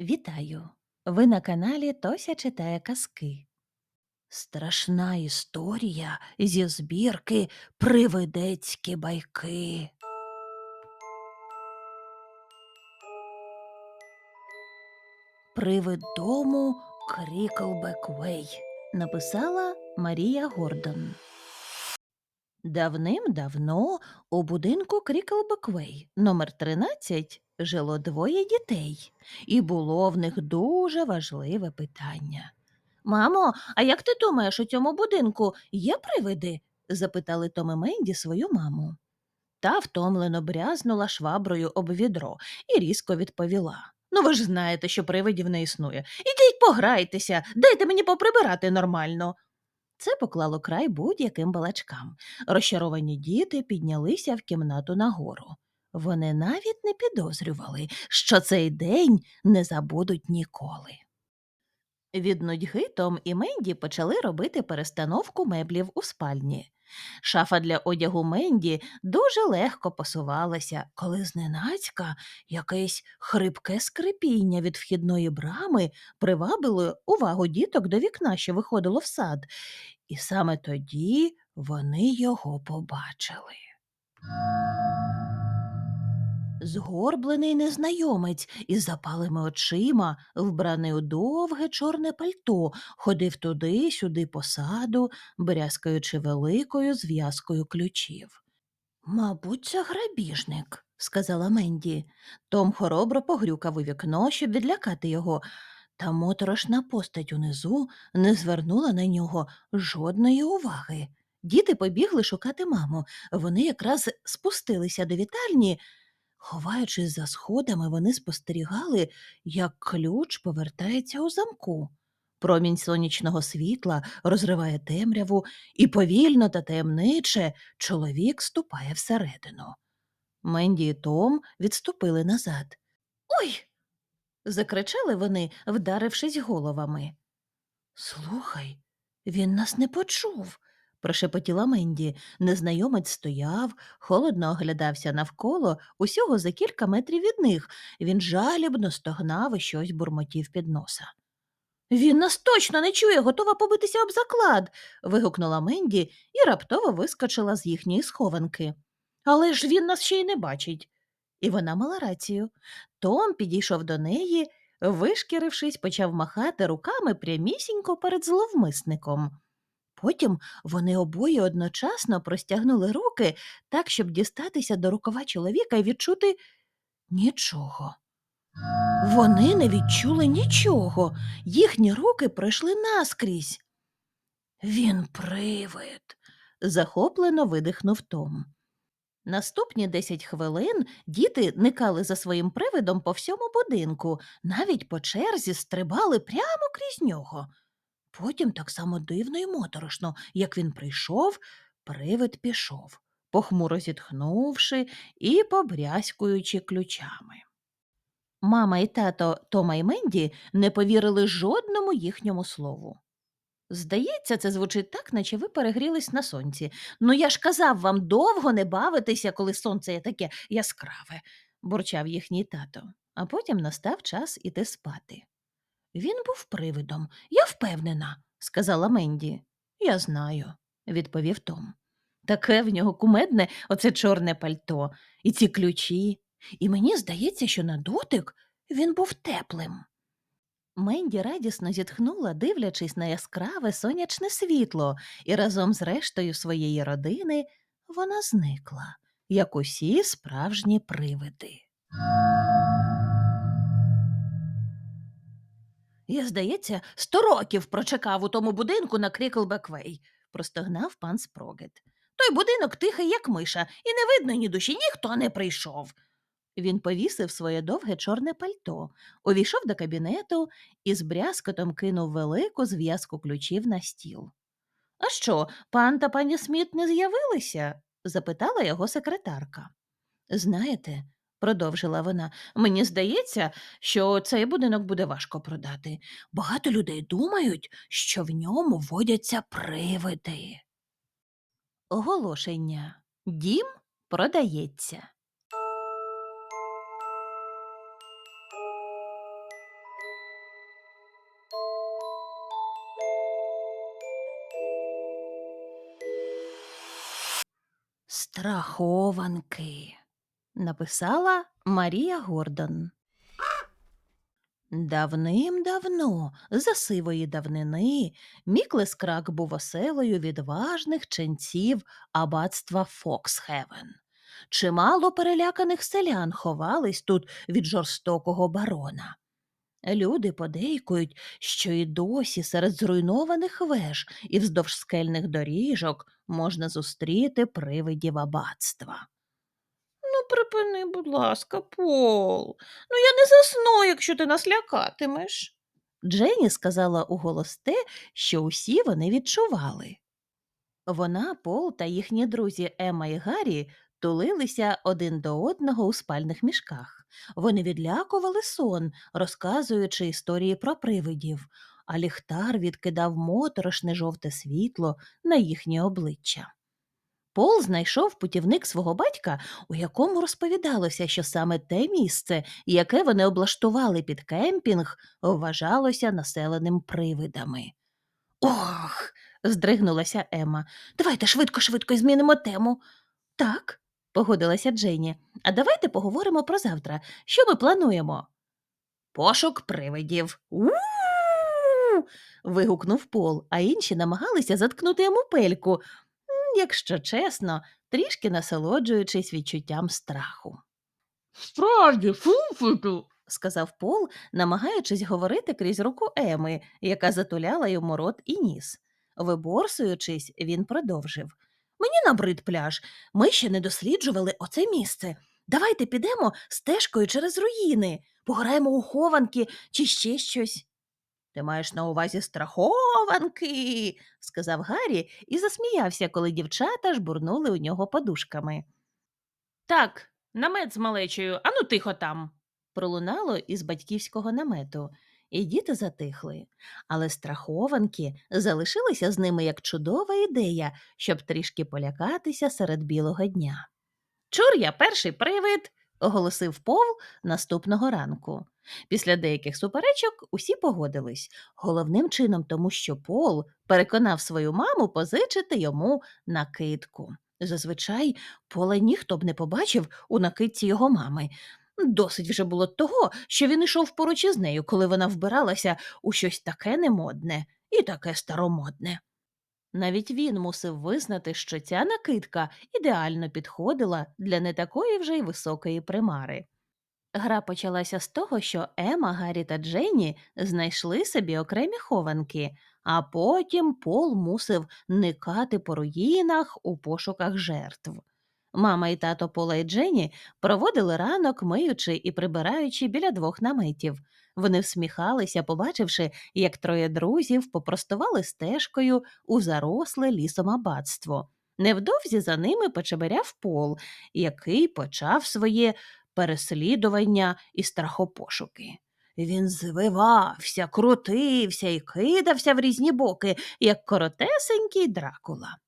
Вітаю! Ви на каналі Тося читає казки. Страшна історія зі збірки Привидецькі байки. Привид дому Кріклбеквей написала Марія Гордон. Давним-давно у будинку Кріклбеквей номер 13 жило двоє дітей, і було в них дуже важливе питання. Мамо, а як ти думаєш, у цьому будинку є привиди? запитали Том і Менді свою маму. Та втомлено брязнула шваброю об відро і різко відповіла. Ну, ви ж знаєте, що привидів не існує. Ідіть пограйтеся, дайте мені поприбирати нормально. Це поклало край будь-яким балачкам. Розчаровані діти піднялися в кімнату нагору. Вони навіть не підозрювали, що цей день не забудуть ніколи. Від нудьги Том і Менді почали робити перестановку меблів у спальні. Шафа для одягу Менді дуже легко посувалася, коли зненацька якесь хрипке скрипіння від вхідної брами привабило увагу діток до вікна, що виходило в сад, і саме тоді вони його побачили. Згорблений незнайомець із запалими очима, вбраний у довге чорне пальто, ходив туди-сюди по саду, брязкаючи великою зв'язкою ключів. Мабуть, це грабіжник, сказала Менді. Том хоробро погрюкав у вікно, щоб відлякати його, та моторошна постать унизу не звернула на нього жодної уваги. Діти побігли шукати маму. Вони якраз спустилися до вітальні. Ховаючись за сходами, вони спостерігали, як ключ повертається у замку. Промінь сонячного світла розриває темряву, і повільно та таємниче чоловік ступає всередину. Менді і Том відступили назад. Ой. закричали вони, вдарившись головами. Слухай, він нас не почув, прошепотіла Менді. Незнайомець стояв, холодно оглядався навколо, усього за кілька метрів від них. Він жалібно стогнав і щось бурмотів під носа. Він нас точно не чує, готова побитися об заклад. вигукнула Менді і раптово вискочила з їхньої схованки. Але ж він нас ще й не бачить. І вона мала рацію. Том підійшов до неї, вишкірившись, почав махати руками прямісінько перед зловмисником. Потім вони обоє одночасно простягнули руки так, щоб дістатися до рукава чоловіка і відчути нічого. Вони не відчули нічого, їхні руки пройшли наскрізь. Він привид, захоплено видихнув Том. Наступні десять хвилин діти никали за своїм привидом по всьому будинку, навіть по черзі стрибали прямо крізь нього. Потім так само дивно і моторошно, як він прийшов, привид пішов, похмуро зітхнувши і побрязкуючи ключами. Мама і тато Тома і Менді не повірили жодному їхньому слову. Здається, це звучить так, наче ви перегрілись на сонці. Ну я ж казав вам довго не бавитися, коли сонце є таке яскраве, бурчав їхній тато, а потім настав час іти спати. Він був привидом, я впевнена, сказала Менді. Я знаю, відповів Том. Таке в нього кумедне оце чорне пальто і ці ключі, і мені здається, що на дотик він був теплим. Менді радісно зітхнула, дивлячись на яскраве сонячне світло, і разом з рештою своєї родини вона зникла, як усі справжні привиди. Я, здається, сто років прочекав у тому будинку на Кріклбеквей, простогнав пан Спрогет. Той будинок тихий, як миша, і не видно ні душі, ніхто не прийшов. Він повісив своє довге чорне пальто, увійшов до кабінету і з брязкотом кинув велику зв'язку ключів на стіл. А що, пан та пані Сміт не з'явилися? запитала його секретарка. Знаєте, продовжила вона. Мені здається, що цей будинок буде важко продати. Багато людей думають, що в ньому водяться привиди. Оголошення Дім продається. Страхованки. Написала Марія Гордон. Давним-давно, за сивої давнини, Міклескрак був оселою відважних ченців аббатства Фоксхевен. Чимало переляканих селян ховались тут від жорстокого барона. Люди подейкують, що і досі серед зруйнованих веж і вздовж скельних доріжок можна зустріти привидів аббатства. Припини, будь ласка, Пол. Ну, я не засну, якщо ти нас лякатимеш. Дженні сказала уголос те, що усі вони відчували. Вона, Пол та їхні друзі Ема і Гаррі тулилися один до одного у спальних мішках. Вони відлякували сон, розказуючи історії про привидів, а ліхтар відкидав моторошне жовте світло на їхні обличчя. Пол знайшов путівник свого батька, у якому розповідалося, що саме те місце, яке вони облаштували під кемпінг, вважалося населеним привидами. Ох. здригнулася Ема. Давайте швидко, швидко змінимо тему. Так, погодилася Дженні. А давайте поговоримо про завтра. Що ми плануємо? Пошук привидів. У-у-у! вигукнув Пол, а інші намагалися заткнути йому пельку, якщо чесно, трішки насолоджуючись відчуттям страху. Справді, фуфику. сказав Пол, намагаючись говорити крізь руку Еми, яка затуляла йому рот і ніс. Виборсуючись, він продовжив. Мені набрид пляж. Ми ще не досліджували оце місце. Давайте підемо стежкою через руїни, пограємо у хованки чи ще щось. Ти маєш на увазі страхованки, сказав Гаррі і засміявся, коли дівчата жбурнули у нього подушками. Так, намет з малечею, ану тихо там. пролунало із батьківського намету, і діти затихли. Але страхованки залишилися з ними як чудова ідея, щоб трішки полякатися серед білого дня. Чур я перший привид, оголосив Пол наступного ранку. Після деяких суперечок усі погодились, головним чином тому, що Пол переконав свою маму позичити йому накидку. Зазвичай Пола ніхто б не побачив у накидці його мами. Досить вже було того, що він ішов поруч із нею, коли вона вбиралася у щось таке немодне і таке старомодне. Навіть він мусив визнати, що ця накидка ідеально підходила для не такої вже й високої примари. Гра почалася з того, що Ема, Гаррі та Дженні знайшли собі окремі хованки, а потім Пол мусив никати по руїнах у пошуках жертв. Мама і тато Пола і Дженні проводили ранок, миючи і прибираючи біля двох наметів. Вони всміхалися, побачивши, як троє друзів попростували стежкою у заросле лісом аббатство. Невдовзі за ними почеберяв Пол, який почав своє переслідування і страхопошуки. Він звивався, крутився і кидався в різні боки, як коротесенький дракула.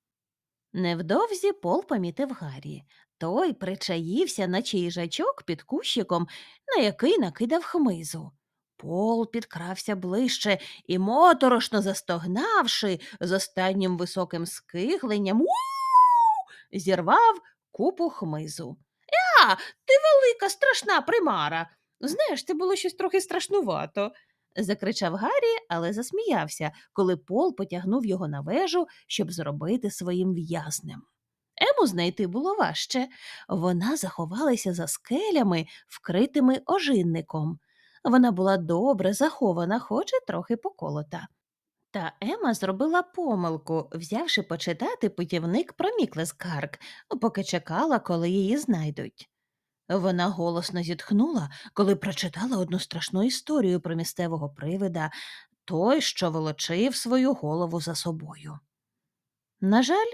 Невдовзі Пол помітив Гаррі. Той причаївся на їжачок під кущиком, на який накидав хмизу. Пол підкрався ближче і, моторошно застогнавши, з останнім високим скигленням, зірвав купу хмизу. Я, ти велика страшна примара. Знаєш, це було щось трохи страшнувато. закричав Гаррі, але засміявся, коли Пол потягнув його на вежу, щоб зробити своїм в'язнем. Ему знайти було важче. Вона заховалася за скелями, вкритими ожинником. Вона була добре захована, хоч і трохи поколота. Та Ема зробила помилку, взявши почитати путівник про Міклес Карк, поки чекала, коли її знайдуть. Вона голосно зітхнула, коли прочитала одну страшну історію про місцевого привида, той, що волочив свою голову за собою. На жаль,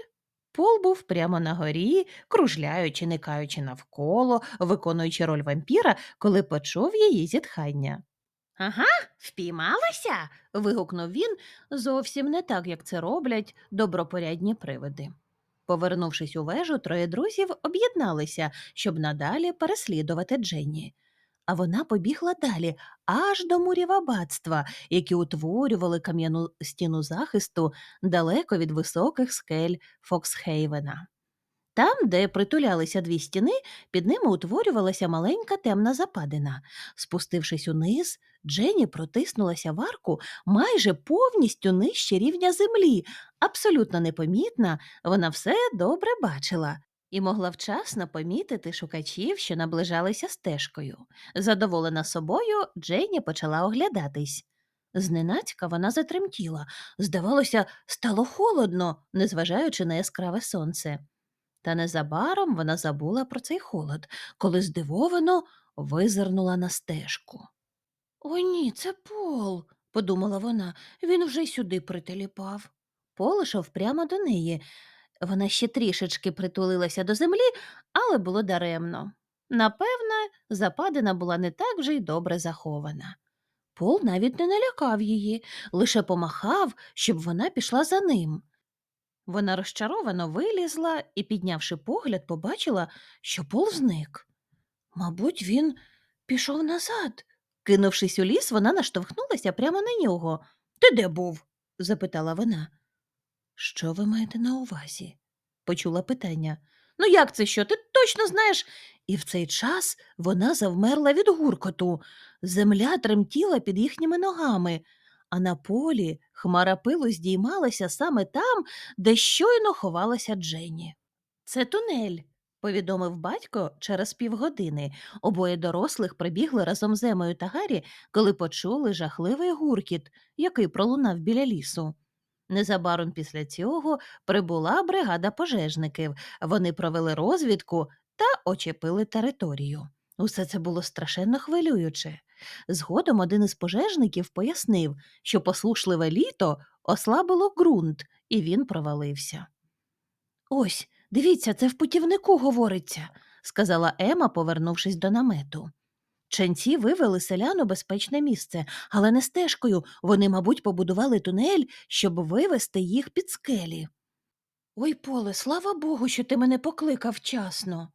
Пол був прямо на горі, кружляючи, никаючи навколо, виконуючи роль вампіра, коли почув її зітхання. Ага, впіймалася. вигукнув він зовсім не так, як це роблять добропорядні привиди. Повернувшись у вежу, троє друзів об'єдналися, щоб надалі переслідувати Дженні. А вона побігла далі, аж до мурів аббатства, які утворювали кам'яну стіну захисту далеко від високих скель Фоксхейвена. Там, де притулялися дві стіни, під ними утворювалася маленька темна западина. Спустившись униз, Дженні протиснулася в арку майже повністю нижче рівня землі. Абсолютно непомітна, вона все добре бачила і могла вчасно помітити шукачів, що наближалися стежкою. Задоволена собою, Дженні почала оглядатись. Зненацька вона затремтіла. Здавалося, стало холодно, незважаючи на яскраве сонце. Та незабаром вона забула про цей холод, коли здивовано визирнула на стежку. О, ні, це Пол, подумала вона, він вже сюди прителіпав. Пол ішов прямо до неї. Вона ще трішечки притулилася до землі, але було даремно. Напевне, западина була не так вже й добре захована. Пол навіть не налякав її, лише помахав, щоб вона пішла за ним. Вона розчаровано вилізла і, піднявши погляд, побачила, що пол зник. Мабуть, він пішов назад. Кинувшись у ліс, вона наштовхнулася прямо на нього. Ти де був? запитала вона. Що ви маєте на увазі? почула питання. Ну, як це що? Ти точно знаєш? І в цей час вона завмерла від гуркоту. Земля тремтіла під їхніми ногами, а на полі хмара пилу здіймалася саме там, де щойно ховалася Дженні. Це тунель, повідомив батько через півгодини. Обоє дорослих прибігли разом з Емою та Гаррі, коли почули жахливий гуркіт, який пролунав біля лісу. Незабаром після цього прибула бригада пожежників. Вони провели розвідку та очепили територію. Усе це було страшенно хвилююче. Згодом один із пожежників пояснив, що послушливе літо ослабило ґрунт, і він провалився. Ось, дивіться, це в путівнику говориться, сказала Ема, повернувшись до намету. Ченці вивели селян у безпечне місце, але не стежкою. Вони, мабуть, побудували тунель, щоб вивести їх під скелі. Ой, Поле, слава Богу, що ти мене покликав вчасно.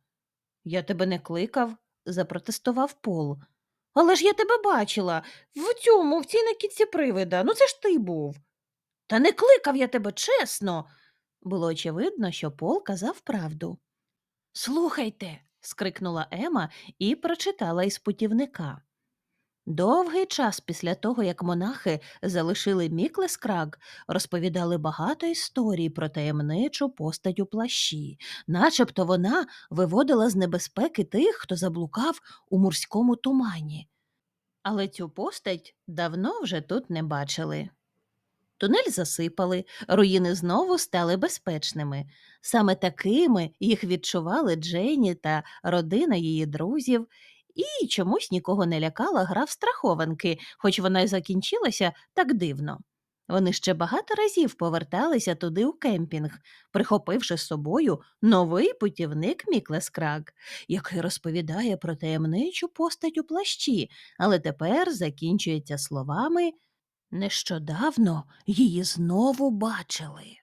Я тебе не кликав, запротестував Пол. Але ж я тебе бачила в цьому, в цій накидці привида. Ну це ж ти був. Та не кликав я тебе чесно. Було очевидно, що Пол казав правду. Слухайте, скрикнула Ема і прочитала із путівника. Довгий час після того, як монахи залишили Міклескраг, розповідали багато історій про таємничу постать у плащі, начебто вона виводила з небезпеки тих, хто заблукав у морському тумані. Але цю постать давно вже тут не бачили. Тунель засипали, руїни знову стали безпечними. Саме такими їх відчували Джейні та родина її друзів, і чомусь нікого не лякала гра в страхованки, хоч вона й закінчилася так дивно. Вони ще багато разів поверталися туди у кемпінг, прихопивши з собою новий путівник Міклескраг, який розповідає про таємничу постать у плащі, але тепер закінчується словами Нещодавно її знову бачили.